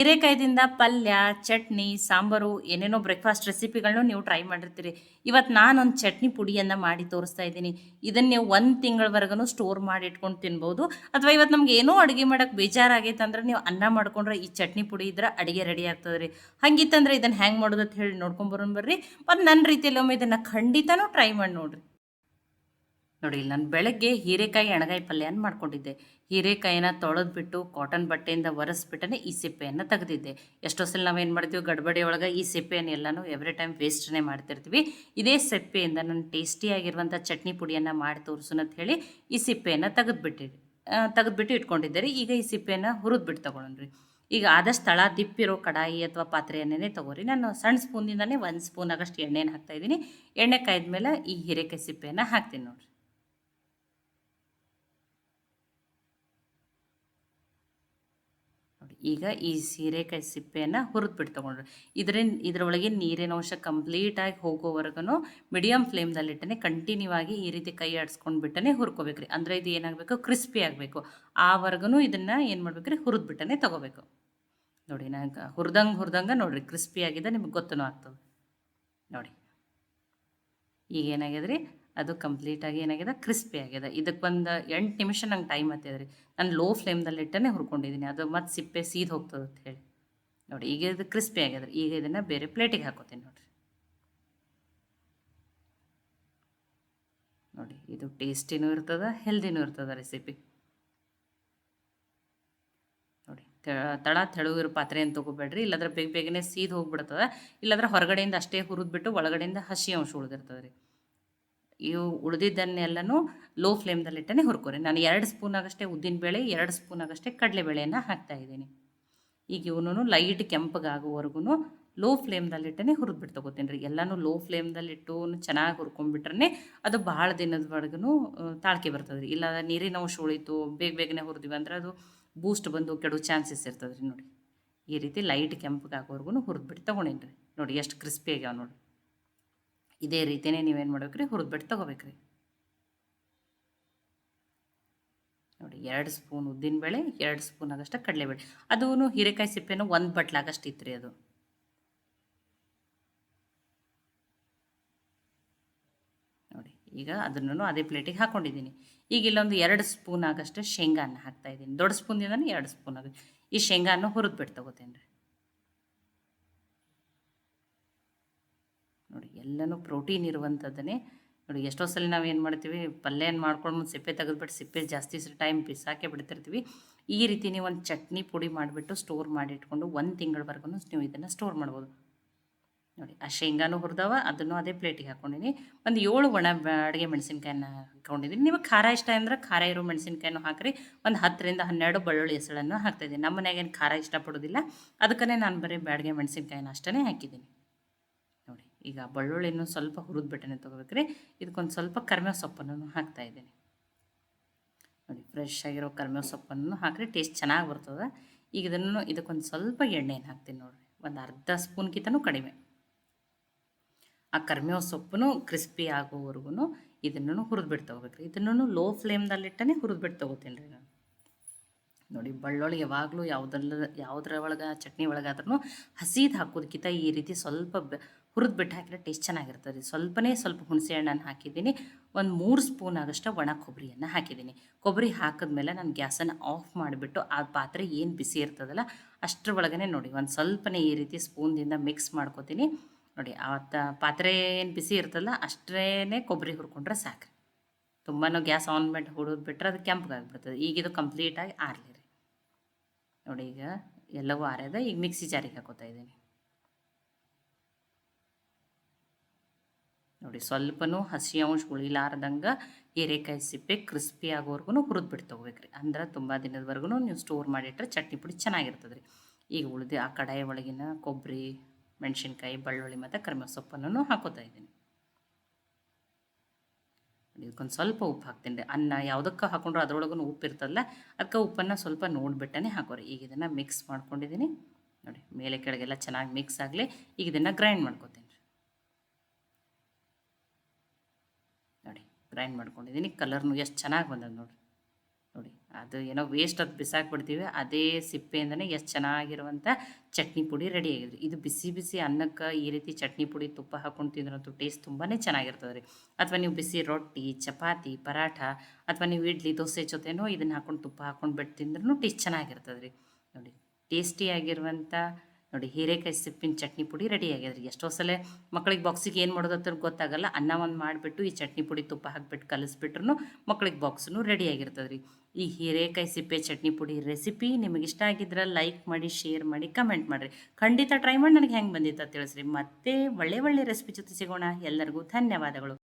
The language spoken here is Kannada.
ಹೀರೆಕಾಯ್ದಿಂದ ಪಲ್ಯ, ಚಟ್ನಿ, ಸಾಂಬಾರು, ಏನೇನೋ ಬ್ರೇಕ್ಫಾಸ್ಟ್ ರೆಸಿಪಿಗಳನ್ನೂ ನೀವು ಟ್ರೈ ಮಾಡಿರ್ತೀರಿ. ಇವತ್ತು ನಾನೊಂದು ಚಟ್ನಿ ಪುಡಿಯನ್ನು ಮಾಡಿ ತೋರಿಸ್ತಾ ಇದ್ದೀನಿ. ಇದನ್ನು ನೀವು ಒಂದು ತಿಂಗಳವರೆಗೂ ಸ್ಟೋರ್ ಮಾಡಿ ಇಟ್ಕೊಂಡು ತಿನ್ಬೋದು. ಅಥವಾ ಇವತ್ತು ನಮ್ಗೆ ಏನೋ ಅಡುಗೆ ಮಾಡೋಕ್ಕೆ ಬೇಜಾರಾಗೈತೆ ಅಂದ್ರೆ ನೀವು ಅನ್ನ ಮಾಡ್ಕೊಂಡ್ರೆ ಈ ಚಟ್ನಿ ಪುಡಿ ಇದ್ರೆ ಅಡುಗೆ ರೆಡಿ ಆಗ್ತದೆ ರೀ. ಹಂಗಿತ್ತಂದ್ರೆ ಇದನ್ನು ಹ್ಯಾಂಗೆ ಮಾಡೋದು ಅಂತ ಹೇಳಿ ನೋಡ್ಕೊಂಬರೋಣ ಬರ್ರಿ. ಮತ್ತು ನನ್ನ ರೀತಿಯಲ್ಲಿ ಒಮ್ಮೆ ಇದನ್ನು ಖಂಡಿತನೂ ಟ್ರೈ ಮಾಡಿ ನೋಡ್ರಿ. ನೋಡಿ, ಇಲ್ಲಿ ನಾನು ಬೆಳಗ್ಗೆ ಹೀರೆಕಾಯಿ ಎಣಗಾಯಿ ಪಲ್ಯನ ಮಾಡ್ಕೊಂಡಿದ್ದೆ. ಹೀರೆಕಾಯಿನ ತೊಳೆದ್ಬಿಟ್ಟು ಕಾಟನ್ ಬಟ್ಟೆಯಿಂದ ಒರೆಸ್ಬಿಟ್ಟನೆ ಈ ಸಿಪ್ಪೆಯನ್ನು ತೆಗೆದಿದ್ದೆ. ಎಷ್ಟೋ ಸಲ ನಾವೇನು ಮಾಡ್ತೀವಿ? ಗಡ್ಬಡಿ ಒಳಗೆ ಈ ಸಿಪ್ಪೆಯನ್ನು ಎಲ್ಲನೂ ಎವ್ರಿ ಟೈಮ್ ವೇಸ್ಟ್ನೇ ಮಾಡ್ತಿರ್ತೀವಿ. ಇದೇ ಸಿಪ್ಪೆಯಿಂದ ನಾನು ಟೇಸ್ಟಿಯಾಗಿರುವಂಥ ಚಟ್ನಿ ಪುಡಿಯನ್ನು ಮಾಡಿ ತೋರಿಸೋಣ ಅಂತ ಹೇಳಿ ಈ ಸಿಪ್ಪೆಯನ್ನು ತೆಗೆದ್ಬಿಟ್ಟಿರಿ ತೆಗೆದುಬಿಟ್ಟು ಇಟ್ಕೊಂಡಿದ್ದೆ ರೀ. ಈಗ ಈ ಸಿಪ್ಪೆಯನ್ನು ಹುರಿದ್ಬಿಟ್ಟು ತೊಗೊಳೋಣ್ರಿ ಈಗ ಆದಷ್ಟು ತಳ ದಿಪ್ಪಿರೋ ಕಡಾಯಿ ಅಥವಾ ಪಾತ್ರೆಯನ್ನೇ ತಗೋರಿ ನಾನು ಸಣ್ಣ ಸ್ಪೂನಿಂದನೇ ಒಂದು ಸ್ಪೂನ್ ಆಗಷ್ಟು ಎಣ್ಣೆನ ಹಾಕ್ತಾಯಿದ್ದೀನಿ ಎಣ್ಣೆ ಕಾಯ್ದ ಮೇಲೆ ಈ ಹೀರೆಕಾಯಿ ಸಿಪ್ಪೆಯನ್ನು ಹಾಕ್ತೀನಿ ನೋಡಿರಿ ನೋಡಿ ಈಗ ಈ ಸೀರೆಕಾಯಿ ಸಿಪ್ಪೆಯನ್ನು ಹುರಿದ್ಬಿಟ್ಟು ತೊಗೊಂಡ್ರು. ಇದರಿಂದ ಇದರೊಳಗೆ ನೀರಿನ ಅಂಶ ಕಂಪ್ಲೀಟಾಗಿ ಹೋಗೋವರೆಗೂ ಮೀಡಿಯಮ್ ಫ್ಲೇಮ್ದಲ್ಲಿಟ್ಟನೆ ಕಂಟಿನ್ಯೂ ಆಗಿ ಈ ರೀತಿ ಕೈ ಆಡಿಸ್ಕೊಂಡು ಬಿಟ್ಟನೆ ಹುರ್ಕೋಬೇಕ್ರಿ. ಅಂದರೆ ಇದು ಏನಾಗಬೇಕು? ಕ್ರಿಸ್ಪಿ ಆಗಬೇಕು. ಆವರೆಗೂ ಇದನ್ನು ಏನು ಮಾಡ್ಬೇಕ್ರಿ? ಹುರಿದ್ಬಿಟ್ಟನೆ ತೊಗೋಬೇಕು. ನೋಡಿ ನಾನು ಹುರಿದಂಗೆ ಹುರಿದಂಗೆ ನೋಡಿರಿ, ಕ್ರಿಸ್ಪಿ ಆಗಿದೆ ನಿಮ್ಗೆ ಗೊತ್ತೂ ಆಗ್ತದೆ. ನೋಡಿ. ಈಗ ಏನಾಗಿದೆ ರೀ ಅದು ಕಂಪ್ಲೀಟಾಗಿ ಏನಾಗಿದೆ? ಕ್ರಿಸ್ಪಿ ಆಗಿದೆ. ಇದಕ್ಕೆ ಒಂದು ಎಂಟು ನಿಮಿಷ ನಂಗೆ ಟೈಮ್ ಹತ್ತಿದೆ ರೀ. ನಾನು ಲೋ ಫ್ಲೇಮ್ದಲ್ಲಿ ಇಟ್ಟನೆ ಹುರ್ಕೊಂಡಿದ್ದೀನಿ ಅದು ಮತ್ತು ಸಿಪ್ಪೆ ಸೀದ್ ಹೋಗ್ತದೆ ಅಂತ ಹೇಳಿ. ನೋಡಿ, ಈಗ ಇದು ಕ್ರಿಸ್ಪಿ ಆಗ್ಯದ ಈಗ ಇದನ್ನು ಬೇರೆ ಪ್ಲೇಟಿಗೆ ಹಾಕೋತೀನಿ ನೋಡಿರಿ. ನೋಡಿ, ಇದು ಟೇಸ್ಟಿನೂ ಇರ್ತದೆ ಹೆಲ್ದಿನೂ ಇರ್ತದೆ ರೆಸಿಪಿ ನೋಡಿ ತಳ ತೆಳುಗಿರೋ ಪಾತ್ರೆಯನ್ನು ತೊಗೋಬೇಡ್ರಿ. ಇಲ್ಲಾಂದ್ರೆ ಬೇಗ ಬೇಗನೆ ಸೀದ್ ಹೋಗ್ಬಿಡ್ತದೆ. ಇಲ್ಲಾಂದ್ರೆ ಹೊರಗಡೆಯಿಂದ ಅಷ್ಟೇ ಹುರಿದ್ಬಿಟ್ಟು ಒಳಗಡೆಯಿಂದ ಹಸಿ ಅಂಶ ಉಳಿದಿರ್ತದೆ ರೀ. ಇವು ಉಳಿದಿದ್ದನ್ನೆಲ್ಲನೂ ಲೋ ಫ್ಲೇಮ್ದಲ್ಲಿಟ್ಟನೇ ಹುರ್ಕೊರಿ. ನಾನು ಎರಡು ಸ್ಪೂನ್ ಆಗಷ್ಟೇ ಉದ್ದಿನಬೇಳೆ ಎರಡು ಸ್ಪೂನ್ ಆಗಷ್ಟೇ ಕಡಲೆಬೇಳೆಯನ್ನು ಹಾಕ್ತಾಯಿದ್ದೀನಿ ಈಗ ಇವನು ಲೈಟ್ ಕೆಂಪಗಾಗುವವರೆಗೂ ಲೋ ಫ್ಲೇಮ್ದಲ್ಲಿಟ್ಟನೇ ಹುರಿದ್ಬಿಟ್ಟು ತಗೋತೀನಿ ರೀ ಎಲ್ಲನೂ ಲೋ ಫ್ಲೇಮ್ದಲ್ಲಿಟ್ಟು ಚೆನ್ನಾಗಿ ಹುರ್ಕೊಂಡ್ಬಿಟ್ರೆ ಅದು ಭಾಳ ದಿನದವರೆಗೂ ತಾಳ್ಕೆ ಬರ್ತದೆ ರೀ ಇಲ್ಲ ನೀರಿನ ಅಂಶ ಉಳಿತು, ಬೇಗ ಬೇಗನೆ ಹುರಿದಿವಿ ಅಂದ್ರೆ ಅದು ಬೂಸ್ಟ್ ಬಂದು ಕೆಡೋ ಚಾನ್ಸಸ್ ಇರ್ತದೆ ರೀ ನೋಡಿ. ಈ ರೀತಿ ಲೈಟ್ ಕೆಂಪಗಾಗೋವರೆಗೂ ಹುರಿದ್ಬಿಟ್ಟು ತೊಗೊಂಡೇನಿ ರೀ ನೋಡಿ ಎಷ್ಟು ಕ್ರಿಸ್ಪಿ ಆಗ್ಯಾವ ನೋಡಿ ಇದೇ ರೀತಿಯೇ ನೀವೇನು ಮಾಡ್ಬೇಕ್ರಿ? ಹುರಿದ್ಬಿಟ್ಟು ತೊಗೋಬೇಕ್ರಿ. ನೋಡಿ, ಎರಡು ಸ್ಪೂನ್ ಉದ್ದಿನಬೇಳೆ ಎರಡು ಸ್ಪೂನ್ ಆಗಷ್ಟು ಕಡಲೆಬೇಳೆ. ಅದೂ ಹೀರೆಕಾಯಿ ಸಿಪ್ಪೆನೂ ಒಂದು ಬಟ್ಲಾಗಷ್ಟು ಇತ್ತು ರೀ ಅದು. ನೋಡಿ, ಈಗ ಅದನ್ನು ಅದೇ ಪ್ಲೇಟಿಗೆ ಹಾಕ್ಕೊಂಡಿದ್ದೀನಿ ಈಗ ಇಲ್ಲೊಂದು ಎರಡು ಸ್ಪೂನ್ ಆಗಷ್ಟು ಶೇಂಗಾನ ಹಾಕ್ತಾ ಇದ್ದೀನಿ. ದೊಡ್ಡ ಸ್ಪೂನಿಂದನೇ ಎರಡು ಸ್ಪೂನ್ ಆಗುತ್ತೆ ಈ ಶೇಂಗಾನ ಹುರಿದ್ಬಿಟ್ಟು ತಗೋತೀನಿ ರೀ ನೋಡಿ, ಎಲ್ಲನೂ ಪ್ರೋಟೀನ್ ಇರುವಂಥದ್ದನ್ನೇ ನೋಡಿ, ಎಷ್ಟೋ ಸಲ ನಾವು ಏನು ಮಾಡ್ತೀವಿ, ಪಲ್ಯ ಮಾಡ್ಕೊಂಡು ಸಿಪ್ಪೆ ತೆಗೆದ್ಬಿಟ್ಟು ಸಿಪ್ಪೆ ಜಾಸ್ತಿ ಟೈಮ್ ಬಿಸಾಕೆ ಬಿಡ್ತಿರ್ತೀವಿ. ಈ ರೀತಿ ನೀವು ಒಂದು ಚಟ್ನಿ ಪುಡಿ ಮಾಡಿಬಿಟ್ಟು ಸ್ಟೋರ್ ಮಾಡಿ ಇಟ್ಕೊಂಡು ಒಂದು ತಿಂಗಳವರೆಗೂ ನೀವು ಇದನ್ನು ಸ್ಟೋರ್ ಮಾಡ್ಬೋದು. ನೋಡಿ, ಆ ಶೇಂಗಾನು ಹುರಿದವ, ಅದನ್ನು ಅದೇ ಪ್ಲೇಟಿಗೆ ಹಾಕ್ಕೊಂಡಿನಿ ಒಂದು ಏಳು ಒಣ ಅಡುಗೆ ಮೆಣಸಿನ್ಕಾಯಿನ ಹಾಕ್ಕೊಂಡಿದ್ದೀನಿ ನಿಮಗೆ ಖಾರ ಇಷ್ಟ ಅಂದರೆ ಖಾರ ಇರೋ ಮೆಣಸಿನ್ಕಾಯಿನೂ ಹಾಕಿರಿ. ಒಂದು ಹತ್ತರಿಂದ ಹನ್ನೆರಡು ಬೆಳ್ಳುಳ್ಳಿ ಹೆಸಳನ್ನು ಹಾಕ್ತಾಯಿದ್ದೀನಿ ನಮ್ಮ ಮನೆಗೇನು ಖಾರ ಇಷ್ಟಪಡೋದಿಲ್ಲ. ಅದಕ್ಕೇ ನಾನು ಬರೀ ಬ್ಯಾಡಿಗೆ ಮೆಣಸಿನ್ಕಾಯಿನ ಅಷ್ಟೇ ಹಾಕಿದ್ದೀನಿ ಈಗ ಬೆಳ್ಳುಳ್ಳಿನೂ ಸ್ವಲ್ಪ ಹುರಿದ್ಬಿಟ್ಟನೆ ತೊಗೋಬೇಕ್ರಿ. ಇದಕ್ಕೊಂದು ಸ್ವಲ್ಪ ಕರ್ಮೆ ಸೊಪ್ಪನ್ನು ಹಾಕ್ತಾ ಇದ್ದೀನಿ. ನೋಡಿ ಫ್ರೆಶ್ ಆಗಿರೋ ಕರ್ಮೆ ಸೊಪ್ಪನ್ನು ಹಾಕ್ರಿ ಟೇಸ್ಟ್ ಚೆನ್ನಾಗಿ ಬರ್ತದೆ. ಈಗ ಇದನ್ನು ಇದಕ್ಕೊಂದು ಸ್ವಲ್ಪ ಎಣ್ಣೆಯನ್ನು ಹಾಕ್ತೀನಿ ನೋಡಿರಿ, ಒಂದು ಅರ್ಧ ಸ್ಪೂನ್ಗಿಂತನೂ ಕಡಿಮೆ. ಆ ಕರ್ಮೇವ ಸೊಪ್ಪು ಕ್ರಿಸ್ಪಿ ಆಗೋವರೆಗೂ ಇದನ್ನು ಹುರಿದ್ಬಿಟ್ಟು ತೊಗೋಬೇಕ್ರಿ. ಇದನ್ನು ಲೋ ಫ್ಲೇಮ್ದಲ್ಲಿಟ್ಟನೆ ಹುರಿದ್ಬಿಟ್ಟು ತೊಗೋತೀನಿ ರೀ ನಾನು. ನೋಡಿ ಬಳ್ಳೊಳಗೆ ಯಾವಾಗಲೂ ಯಾವುದಲ್ಲ, ಯಾವುದ್ರ ಒಳಗೆ, ಚಟ್ನಿ ಒಳಗಾದ್ರೂ ಹಸಿದು ಹಾಕೋದಕ್ಕಿಂತ ಈ ರೀತಿ ಸ್ವಲ್ಪ ಹುರಿದ್ಬಿಟ್ಟು ಹಾಕಿದ್ರೆ ಟೇಸ್ಟ್ ಚೆನ್ನಾಗಿರ್ತದೆ. ಸ್ವಲ್ಪನೇ ಸ್ವಲ್ಪ ಹುಣಸೆ ಹಣ್ಣನ್ನು ಹಾಕಿದ್ದೀನಿ. ಒಂದು ಮೂರು ಸ್ಪೂನ್ ಆಗಷ್ಟು ಒಣ ಕೊಬ್ಬರಿಯನ್ನು ಹಾಕಿದ್ದೀನಿ. ಕೊಬ್ಬರಿ ಹಾಕಿದ್ಮೇಲೆ ನಾನು ಗ್ಯಾಸನ್ನು ಆಫ್ ಮಾಡಿಬಿಟ್ಟು ಆ ಪಾತ್ರೆ ಏನು ಬಿಸಿ ಇರ್ತದಲ್ಲ ಅಷ್ಟರ ಒಳಗನೆ ನೋಡಿ, ಒಂದು ಸ್ವಲ್ಪನೇ ಈ ರೀತಿ ಸ್ಪೂನ್ದಿಂದ ಮಿಕ್ಸ್ ಮಾಡ್ಕೋತೀನಿ. ನೋಡಿ, ಆ ಪಾತ್ರೆ ಏನು ಬಿಸಿ ಇರ್ತದಲ್ಲ ಅಷ್ಟೇ ಕೊಬ್ಬರಿ ಹುರ್ಕೊಂಡ್ರೆ ಸಾಕು. ತುಂಬಾ ಗ್ಯಾಸ್ ಆನ್ ಮಾಡಿ ಹುಡಿದ್ಬಿಟ್ರೆ ಅದು ಕೆಂಪಗಾಗ್ಬಿಡ್ತದೆ. ಈಗ ಇದು ಕಂಪ್ಲೀಟಾಗಿ ರೀ. ನೋಡಿ, ಈಗ ಎಲ್ಲವೂ ಆರ್ಯದ. ಈಗ ಮಿಕ್ಸಿ ಜಾರಿಗೆ ಹಾಕೋತಾ ಇದ್ದೀನಿ. ನೋಡಿ, ಸ್ವಲ್ಪನೂ ಹಸಿ ಅಂಶ ಉಳಿಲಾರ್ದಂಗೆ ಹೀರೆಕಾಯಿ ಸಿಪ್ಪೆ ಕ್ರಿಸ್ಪಿ ಆಗೋವರೆಗೂ ಹುರಿದ್ಬಿಟ್ಟು ತೊಗೋಬೇಕ್ರಿ ಅಂದ್ರೆ ತುಂಬ ದಿನದವರೆಗೂ ನೀವು ಸ್ಟೋರ್ ಮಾಡಿಟ್ರೆ ಚಟ್ನಿ ಪುಡಿ ಚೆನ್ನಾಗಿರ್ತದೆ ರೀ ಈಗ ಉಳಿದು ಆ ಕಡಾಯಿ ಒಳಗಿನ ಕೊಬ್ಬರಿ ಮೆಣಸಿನ್ಕಾಯಿ, ಬೆಳ್ಳುಳ್ಳಿ ಮತ್ತು ಕರಿಮೆ ಸೊಪ್ಪನ್ನು ಹಾಕೋತಾ ಇದ್ದೀನಿ. ಇದಕ್ಕೊಂದು ಸ್ವಲ್ಪ ಉಪ್ಪು ಹಾಕ್ತೀನಿ ರೀ ಅನ್ನ ಯಾವುದಕ್ಕೆ ಹಾಕೊಂಡ್ರೆ ಅದರೊಳಗೂ ಉಪ್ಪು ಇರ್ತದಲ್ಲ ಅದಕ್ಕೆ ಉಪ್ಪನ್ನು ಸ್ವಲ್ಪ ನೋಡಿಬಿಟ್ಟನೆ ಹಾಕೋರಿ. ಈಗ ಇದನ್ನು ಮಿಕ್ಸ್ ಮಾಡ್ಕೊಂಡಿದ್ದೀನಿ ನೋಡಿ, ಮೇಲೆ ಕೆಳಗೆಲ್ಲ ಚೆನ್ನಾಗಿ ಮಿಕ್ಸ್ ಆಗಲಿ, ಈಗ ಇದನ್ನು ಗ್ರೈಂಡ್ ಮಾಡ್ಕೊತೀನಿ ರೀ ನೋಡಿ ಗ್ರೈಂಡ್ ಮಾಡ್ಕೊಂಡಿದ್ದೀನಿ ಕಲರ್ನು ಎಷ್ಟು ಚೆನ್ನಾಗಿ ಬಂದದ ನೋಡಿರಿ. ನೋಡಿ, ಅದು ಏನೋ ವೇಸ್ಟ್ ಅದು ಬಿಸಾಕ್ಬಿಡ್ತೀವಿ. ಅದೇ ಸಿಪ್ಪೆಯಿಂದನೇ ಎಷ್ಟು ಚೆನ್ನಾಗಿರುವಂಥ ಚಟ್ನಿ ಪುಡಿ ರೆಡಿ ಆಗಿದ್ರಿ. ಇದು ಬಿಸಿ ಬಿಸಿ ಅನ್ನಕ್ಕೆ ಈ ರೀತಿ ಚಟ್ನಿ ಪುಡಿ ತುಪ್ಪ ಹಾಕೊಂಡು ತಿಂದ್ರಂತೂ ಟೇಸ್ಟ್ ತುಂಬಾ ಚೆನ್ನಾಗಿರ್ತದೆ ರೀ ಅಥವಾ ನೀವು ಬಿಸಿ ರೊಟ್ಟಿ, ಚಪಾತಿ, ಪರಾಠ, ಅಥವಾ ನೀವು ಇಡ್ಲಿ, ದೋಸೆ ಜೊತೆನೂ ಇದನ್ನು ಹಾಕೊಂಡು ತುಪ್ಪ ಹಾಕೊಂಡು ಬಿಟ್ಟು ತಿಂದ್ರೂ ಟೇಸ್ಟ್ ಚೆನ್ನಾಗಿರ್ತದೆ ರೀ ನೋಡಿ ಟೇಸ್ಟಿಯಾಗಿರುವಂಥ ನೋಡಿ ಹೀರೆಕಾಯಿ ಸಿಪ್ಪಿನ ಚಟ್ನಿ ಪುಡಿ ರೆಡಿ ಆಗ್ಯದ್ರಿ ಎಷ್ಟೋ ಸಲ ಮಕ್ಳಿಗೆ ಬಾಕ್ಸಿಗೆ ಏನು ಮಾಡೋದಂತ ಗೊತ್ತಾಗಲ್ಲ, ಅನ್ನ ಒಂದು ಮಾಡಿಬಿಟ್ಟು ಈ ಚಟ್ನಿ ಪುಡಿ ತುಪ್ಪ ಹಾಕ್ಬಿಟ್ಟು ಕಲಿಸ್ಬಿಟ್ರು ಮಕ್ಳಿಗೆ ಬಾಕ್ಸ್ನು ರೆಡಿ ಆಗಿರ್ತದೆ ರೀ ಈ ಹೀರೆಕಾಯಿ ಸಿಪ್ಪೆ ಚಟ್ನಿ ಪುಡಿ ರೆಸಿಪಿ ನಿಮಗೆ ಇಷ್ಟ ಆಗಿದ್ರೆ ಲೈಕ್ ಮಾಡಿ ಶೇರ್ ಮಾಡಿ ಕಮೆಂಟ್ ಮಾಡಿರಿ. ಖಂಡಿತ ಟ್ರೈ ಮಾಡಿ, ನನಗೆ ಹೆಂಗೆ ಬಂದಿತ್ತು ತಿಳಿಸ್ರಿ. ಮತ್ತೆ ಒಳ್ಳೆ ಒಳ್ಳೆ ರೆಸಿಪಿ ಜೊತೆ ಸಿಗೋಣ. ಎಲ್ಲರಿಗೂ ಧನ್ಯವಾದಗಳು.